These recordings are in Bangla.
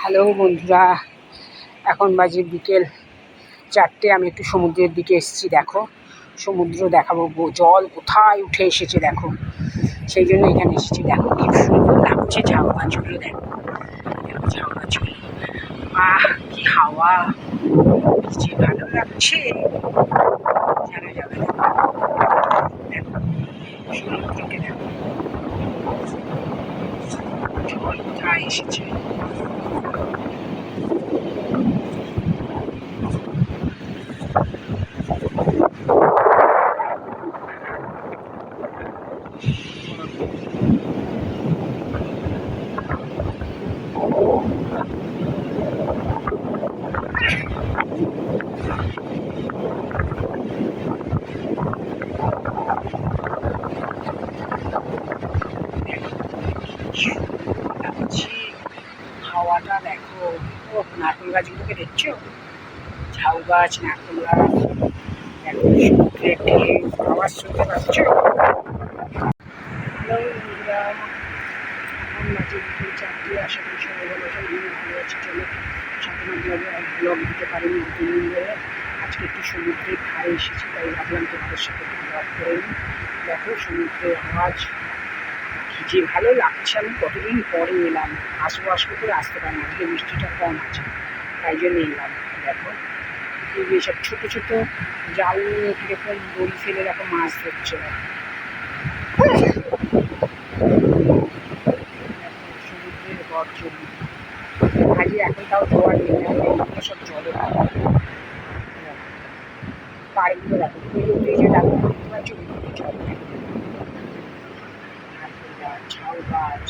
হ্যালো বন্ধুরা, এখন বাজে বিকেল চারটে, আমি একটু সমুদ্রের দিকে এসেছি, দেখো। সমুদ্র দেখাবো জল কোথায় উঠে এসেছে, দেখো। সেই জন্য এখানে এসেছি, দেখো, কি সুন্দর লাগছে ঝাউ গাছগুলো, দেখো। ঝাউ গাছগুলো। আহ, কি হাওয়া যে ভালো লাগছে। সমুদ্রকে দেখো। জল কোথায় এসেছে লাগছে হাওয়াটা দেখো ও নারকেল গাছগুলোকে দেখছ? ঝাউ গাছ, নারকেল গাছ আওয়াজ শুনতে পাচ্ছ করি ভালো আমি আজকে একটু সমুদ্রের ধারে এসেছি, তাই ভাবলাম তোমাদের সাথে একটু ব্লগ করে নিই। দেখো সমুদ্রের আওয়াজ যে ভালো লাগছে, আমি কতদিন পরে এলাম। আসব আসব করে আসতে পারি আজকে বৃষ্টিটা কম আছে। তাই জন্য এলাম দেখো। এই যে সব ছোটো ছোটো জাল নিয়ে কীরকম দড়ি ফেলে দেখো মাছ ধরছে। সমুদ্রের গর্জন। আজকে এখন তাও জোয়ার নেই সব জলে পাড়গুলো দেখো পেলে উঠে দেখো জল ঝাউ গাছ।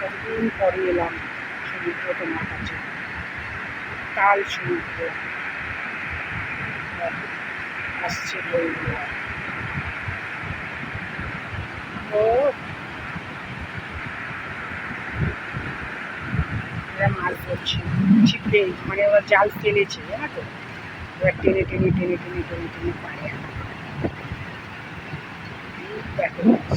কতদিন পরে এলাম সমুদ্র তোমার কাছে? কাল সমুদ্র। আসছে বইগুলো ও। মাছ ধরছে। ছিপে মানে ওরা জাল ফেলেছে জানো তো? এবার টেনে টেনে টেনে টেনে টেনে টেনে পারে দেখো মাছ।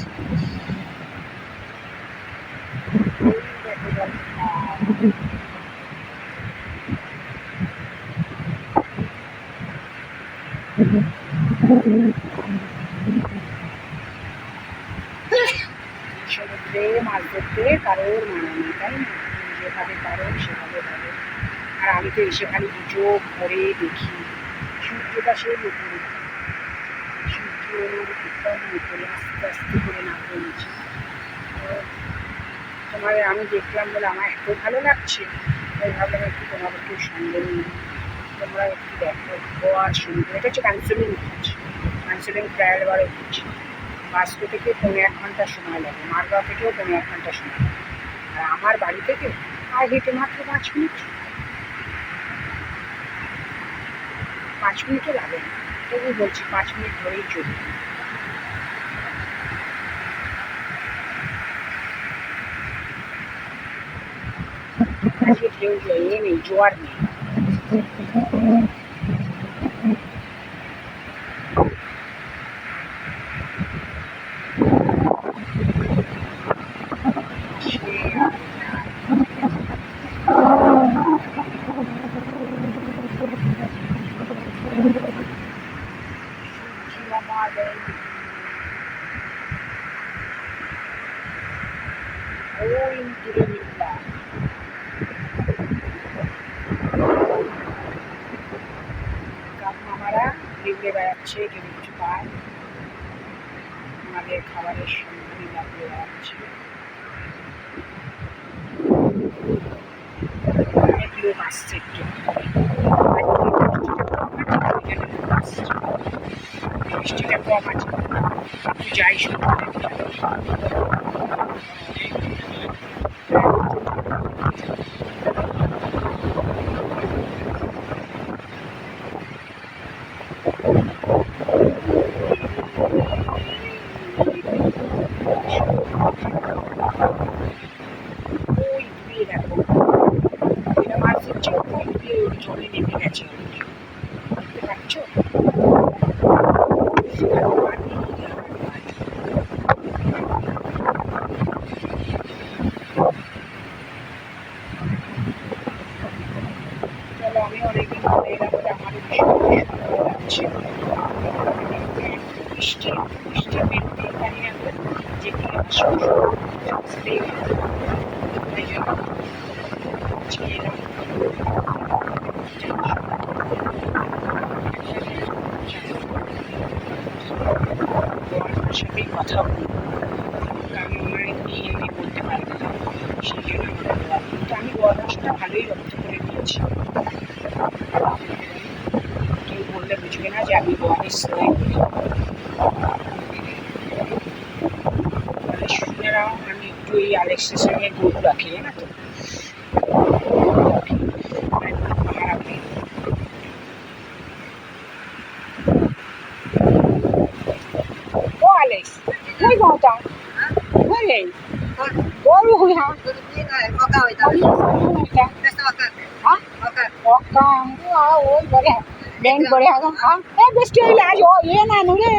এই দেখো জল কোথায়। মানে না আর আমি তো এসে খালি চোখ ভরে দেখি সূর্যটা উপরে সূর্য আস্তে আস্তে করে নামতে নিচে তো তোমার আমি দেখলাম বলে আমার এত ভালো লাগছে, তাই ভাবলাম একটু তোমাদেরকে সঙ্গে নিই তোমরা একটু দেখো গোয়ার সমুদ্র এটা হচ্ছে ক্যান্সেলিং গাছ ক্যান্সেলিং ট্রায়াল বারে হচ্ছে। বাস্কো থেকে পনেরো এক ঘণ্টা সময় লাগে। মারগাঁও থেকেও পনেরো এক ঘণ্টা সময় লাগে। আর আমার বাড়ি থেকে আর হেঁটে মাত্র পাঁচ মিনিট। পাঁচ মিনিটও লাগে না। তবু বলছি পাঁচ মিনিট ধরেই চলি আজকে ঢেউ ইয়ে নেই জোয়ার নেই সে আর না। সূর্যি আমাদের ওই দূরে নিলাম কাক মামারা ঘুরে বেড়াচ্ছে যদি কিছু পায় আমাদের খাবারের সন্ধানে লাগিয়ে বেড়াচ্ছে অনেক লোক আসছে একটু। বৃষ্টিটা কম আছে। যাই শুনতে জল উঠবে নেমে গেছে দেখতে পাচ্ছ চলো আমি অনেকদিন পরে এরকম আমাদের মিষ্টি মিষ্টি মেনতে এখানে সাথেই কথা বলি কারণ আমার হিন্দি বলতে পারি সেই জন্য আমি গল্পটা ভালোই রপ্ত করে দিয়েছি কেউ বললে বুঝবে না যে আমি গোয়ানি সেলাই করি আমি একটু এই আলেক্সের সঙ্গে গরু রাখি জানো তো Oh, Alex, where you going down? Where are you? Where are you going? Walk out. Walk out. हाँ? Walk out. वाह वो बढ़िया. बैंक बढ़िया का हाँ? ए बेस्ट ये लाज हो ये ना नुरे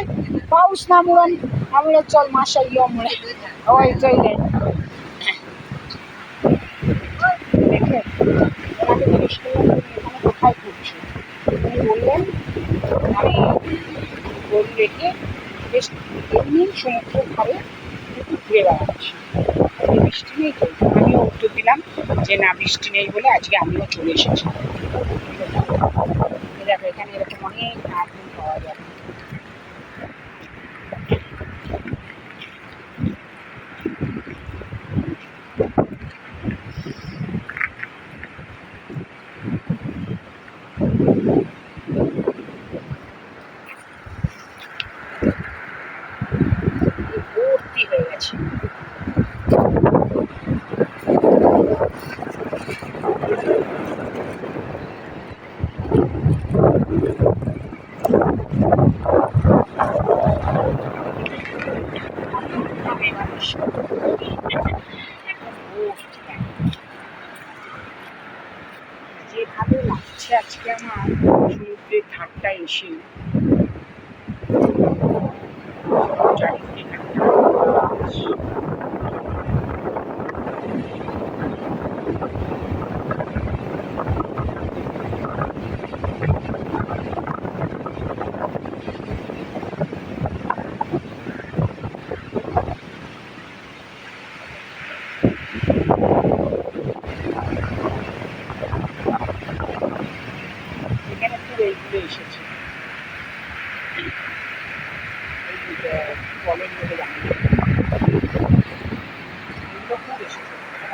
पाउस ना मुरन हमले चल माशा यो मुरे. ओए चल जाए. ধারে একটু ঘুরে বেড়াচ্ছি। বৃষ্টি নেই তো? আমিও উত্তর দিলাম যে, না, বৃষ্টি নেই বলে আজকে আমিও চলে এসেছি। দেখো, এখানে এরকম অনেক নারকেল পাওয়া যায়। গ্রামের মানুষ একদম ভর্তি একদম। যে ভালো লাগছে আজকে আমার সমুদ্রের ধারটা এসে চারিদিকে একটা আওয়াজ। এখানে পুরো এইগুলো এসেছে এই আহ, বলের মধ্যে বানিয়ে এগুলো খুব এসেছে এখানে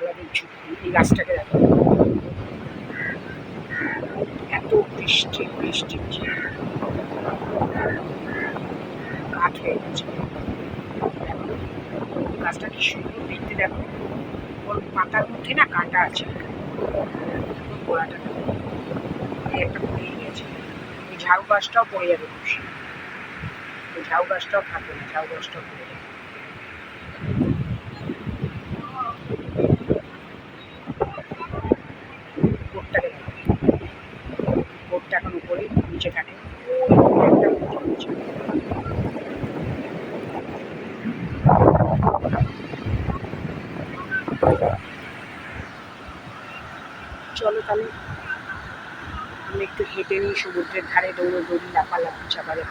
আলাদা ঝুঁকি এই গাছটাকে দেখো। এত বৃষ্টি বৃষ্টি কাঠ হয়ে গেছে। গাছটা কি সুন্দর দেখতে দেখো। ওর পাতার মধ্যে না কাঁটা আছে। গোড়াটা। একটা পড়ে গেছে ওই ঝাউ গাছটাও পড়ে যাবে খুশি ওই ঝাউ গাছটাও থাকবে না ঝাউ গাছটাও পড়ে যাবে বোটটাকে দেখো বোটটা এখন উপরে নিচে চলো তাহলে আমি একটু হেঁটে সমুদ্রের ধারে দৌড়ো দৌড়ি লাফালাফি চাপালে